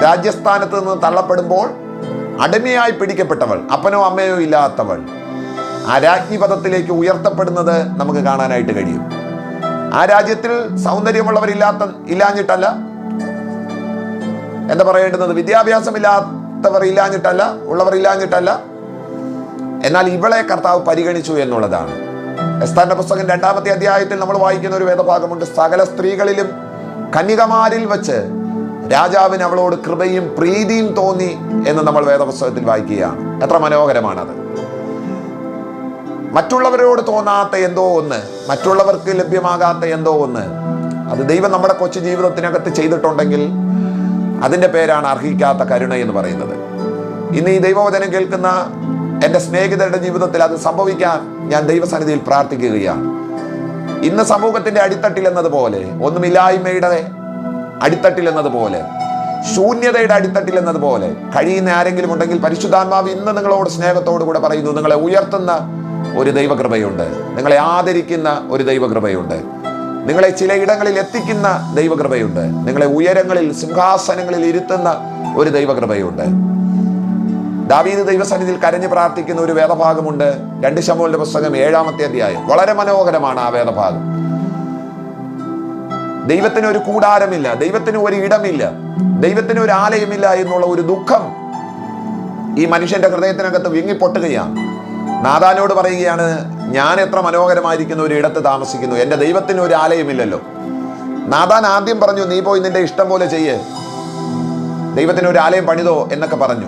രാജ്യസ്ഥാനത്ത് നിന്ന് തള്ളപ്പെടുമ്പോൾ അടിമയായി പിടിക്കപ്പെട്ടവൾ അപ്പനോ അമ്മയോ ഇല്ലാത്തവൾ ആ രാജ്ഞി പദത്തിലേക്ക് ഉയർത്തപ്പെടുന്നത് നമുക്ക് കാണാനായിട്ട് കഴിയും. ആ രാജ്യത്തിൽ സൗന്ദര്യമുള്ളവരില്ലാത്ത ഇല്ലാഞ്ഞിട്ടല്ല. എന്താ പറയേണ്ടുന്നത്? വിദ്യാഭ്യാസമില്ലാത്തവർ ഇല്ലാഞ്ഞിട്ടല്ല ഉള്ളവർ ഇല്ലാഞ്ഞിട്ടല്ല. എന്നാൽ ഇവളെ കർത്താവ് പരിഗണിച്ചു എന്നുള്ളതാണ്. എസ്താന്റെ പുസ്തകം രണ്ടാമത്തെ അധ്യായത്തിൽ നമ്മൾ വായിക്കുന്ന ഒരു വേദഭാഗമുണ്ട്. സകല സ്ത്രീകളിലും കന്യകമാരിൽ വെച്ച് രാജാവിന് അവളോട് കൃപയും പ്രീതിയും തോന്നി എന്ന് നമ്മൾ വേദപുസ്തകത്തിൽ വായിക്കുകയാണ്. എത്ര മനോഹരമാണത്. മറ്റുള്ളവരോട് തോന്നാത്ത എന്തോ ഒന്ന് മറ്റുള്ളവർക്ക് ലഭ്യമാകാത്ത എന്തോ ഒന്ന്. അത് ദൈവം നമ്മുടെ കൊച്ചു ജീവിതത്തിനകത്ത് ചെയ്തിട്ടുണ്ടെങ്കിൽ അതിന്റെ പേരാണ് അർഹിക്കാത്ത കരുണ എന്ന് പറയുന്നത്. ഇന്ന് ഈ ദൈവവചനം കേൾക്കുന്ന എന്റെ സ്നേഹിതരുടെ ജീവിതത്തിൽ അത് സംഭവിക്കാൻ ഞാൻ ദൈവസന്നിധിയിൽ പ്രാർത്ഥിക്കുകയാണ്. ഇന്ന് സമൂഹത്തിന്റെ അടിത്തട്ടിൽ എന്നതുപോലെ ഒന്നുമില്ലായ്മയുടെ അടിത്തട്ടിൽ എന്നതുപോലെ ശൂന്യതയുടെ അടിത്തട്ടിൽ എന്നതുപോലെ കഴിയുന്ന ആരെങ്കിലും ഉണ്ടെങ്കിൽ പരിശുദ്ധാത്മാവ് ഇന്ന് നിങ്ങളോട് സ്നേഹത്തോടു കൂടെ പറയുന്നു നിങ്ങളെ ഉയർത്തുന്ന ഒരു ദൈവകൃപയുണ്ട്. നിങ്ങളെ ആദരിക്കുന്ന ഒരു ദൈവകൃപയുണ്ട്. നിങ്ങളെ ചില ഇടങ്ങളിൽ എത്തിക്കുന്ന ദൈവകൃപയുണ്ട്. നിങ്ങളെ ഉയരങ്ങളിൽ സിംഹാസനങ്ങളിൽ ഇരുത്തുന്ന ഒരു ദൈവകൃപയുണ്ട്. ദാവീദ് ദൈവസന്നിധിയിൽ കരഞ്ഞു പ്രാർത്ഥിക്കുന്ന ഒരു വേദഭാഗമുണ്ട്. രണ്ട് ശമൂലിന്റെ പുസ്തകം ഏഴാമത്തെ അധ്യായം. വളരെ മനോഹരമാണ് ആ വേദഭാഗം. ദൈവത്തിന് ഒരു കൂടാരമില്ല ദൈവത്തിന് ഒരു ഇടമില്ല ദൈവത്തിന് ഒരു ആലയമില്ല എന്നുള്ള ഒരു ദുഃഖം ഈ മനുഷ്യന്റെ ഹൃദയത്തിനകത്ത് വിങ്ങിപ്പൊട്ടുകയാണ്. നാദാനോട് പറയുകയാണ് ഞാൻ എത്ര മനോഹരമായിരിക്കുന്ന ഒരു ഇടത്ത് താമസിക്കുന്നു. എന്റെ ദൈവത്തിന് ഒരു ആലയമില്ലല്ലോ. നാദാൻ ആദ്യം പറഞ്ഞു നീ പോയി നിന്റെ ഇഷ്ടം പോലെ ചെയ്യേ. ദൈവത്തിന് ഒരു ആലയം പണിതോ? എന്നൊക്കെ പറഞ്ഞു.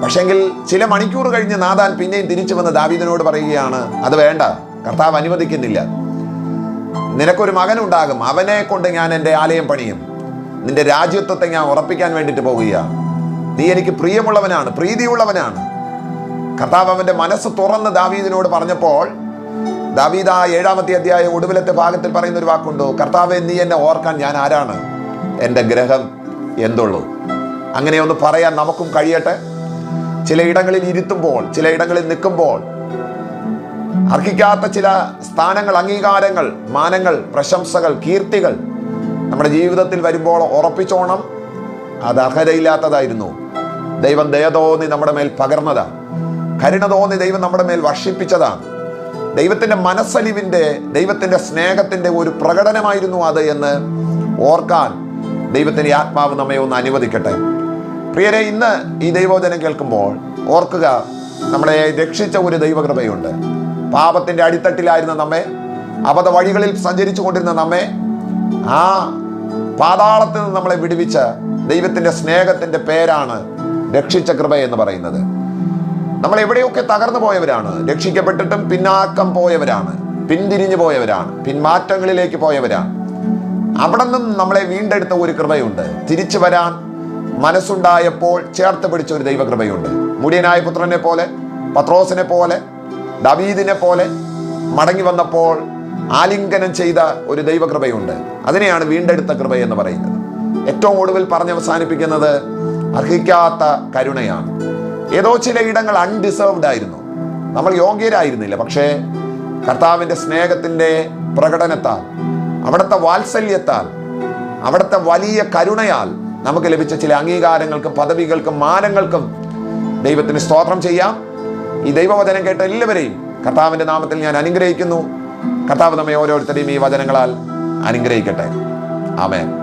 പക്ഷെങ്കിൽ ചില മണിക്കൂർ കഴിഞ്ഞ് നാദാൻ പിന്നെയും തിരിച്ചു വന്ന് ദാവീദിനോട് പറയുകയാണ് അത് വേണ്ട കർത്താവ് അനുവദിക്കുന്നില്ല. നിനക്കൊരു മകനുണ്ടാകും അവനെ കൊണ്ട് ഞാൻ എന്റെ ആലയം പണിയും. നിന്റെ രാജ്യത്വത്തെ ഞാൻ ഉറപ്പിക്കാൻ വേണ്ടിയിട്ട് പോവുകയാണ്. നീ എനിക്ക് പ്രിയമുള്ളവനാണ് പ്രീതിയുള്ളവനാണ്. കർത്താവ് അവന്റെ മനസ്സ് തുറന്ന് ദാവീദിനോട് പറഞ്ഞപ്പോൾ ദാവീദ് ആ ഏഴാമത്തെ അധ്യായം ഒടുവിലത്തെ ഭാഗത്തിൽ പറയുന്ന ഒരു വാക്കുണ്ടോ? കർത്താവെ നീ എന്നെ ഓർക്കാൻ ഞാൻ ആരാണ്? എന്റെ ഗ്രഹം എന്തുള്ളൂ? അങ്ങനെ ഒന്ന് പറയാൻ നമുക്കും കഴിയട്ടെ. ചില ഇടങ്ങളിൽ ഇരുത്തുമ്പോൾ ചില ഇടങ്ങളിൽ നിൽക്കുമ്പോൾ അർഹിക്കാത്ത ചില സ്ഥാനങ്ങൾ അംഗീകാരങ്ങൾ മാനങ്ങൾ പ്രശംസകൾ കീർത്തികൾ നമ്മുടെ ജീവിതത്തിൽ വരുമ്പോൾ ഉറപ്പിച്ചോണം. അത് അർഹതയില്ലാത്തതായിരുന്നു. ദൈവം ദയതോന്നി നമ്മുടെ മേൽ പകർന്നതാണ് കരുണ തോന്നി ദൈവം നമ്മുടെ മേൽ വർഷിപ്പിച്ചതാണ്. ദൈവത്തിന്റെ മനസ്സലിവിന്റെ ദൈവത്തിന്റെ സ്നേഹത്തിന്റെ ഒരു പ്രകടനമായിരുന്നു അത് എന്ന് ഓർക്കാൻ ദൈവത്തിന്റെ ആത്മാവ് നമ്മെ ഒന്ന് അനുവദിക്കട്ടെ. പ്രിയരെ ഇന്ന് ഈ ദൈവോചനം കേൾക്കുമ്പോൾ ഓർക്കുക നമ്മളെ രക്ഷിച്ച ഒരു ദൈവകൃപയുണ്ട്. പാപത്തിന്റെ അടിത്തട്ടിലായിരുന്ന നമ്മെ അബദ്ധ വഴികളിൽ സഞ്ചരിച്ചു കൊണ്ടിരുന്ന നമ്മെ ആ പാതാളത്തിൽ നിന്ന് നമ്മളെ വിടുവിച്ച ദൈവത്തിന്റെ സ്നേഹത്തിന്റെ പേരാണ് രക്ഷിച്ച കൃപ എന്ന് പറയുന്നത്. നമ്മൾ എവിടെയൊക്കെ തകർന്നു പോയവരാണ് രക്ഷിക്കപ്പെട്ടിട്ടും പിന്നാക്കം പോയവരാണ് പിന്തിരിഞ്ഞു പോയവരാണ് പിന്മാറ്റങ്ങളിലേക്ക് പോയവരാണ്. അവിടെ നിന്നും നമ്മളെ വീണ്ടെടുത്ത ഒരു കൃപയുണ്ട്. തിരിച്ചു വരാൻ മനസ്സുണ്ടായപ്പോൾ ചേർത്ത് പിടിച്ച ഒരു ദൈവകൃപയുണ്ട്. മുടിയനായ പുത്രനെ പോലെ പത്രോസിനെ പോലെ ദവീദിനെ പോലെ മടങ്ങി വന്നപ്പോൾ ആലിംഗനം ചെയ്ത ഒരു ദൈവകൃപയുണ്ട്. അതിനെയാണ് വീണ്ടെടുത്ത കൃപ എന്ന് പറയുന്നത്. ഏറ്റവും ഒടുവിൽ പറഞ്ഞ് അവസാനിപ്പിക്കുന്നത് അർഹിക്കാത്ത കരുണയാണ്. ഏതോ ചില ഇടങ്ങൾ അൺഡിസേർവ്ഡ് ആയിരുന്നു. നമ്മൾ യോഗ്യരായിരുന്നില്ല പക്ഷേ കർത്താവിന്റെ സ്നേഹത്തിന്റെ പ്രകടനത്താൽ അവിടുത്തെ വാത്സല്യത്താൽ അവിടുത്തെ വലിയ കരുണയാൽ നമുക്ക് ലഭിച്ച ചില അംഗീകാരങ്ങൾക്കും പദവികൾക്കും മാനങ്ങൾക്കും ദൈവത്തിന് സ്തോത്രം ചെയ്യാം. ഈ ദൈവവചനം കേട്ട എല്ലാവരെയും കർത്താവിന്റെ നാമത്തിൽ ഞാൻ അനുഗ്രഹിക്കുന്നു. കർത്താവ് നമ്മെ ഓരോരുത്തരെയും ഈ വചനങ്ങളാൽ അനുഗ്രഹിക്കട്ടെ. ആമേൻ.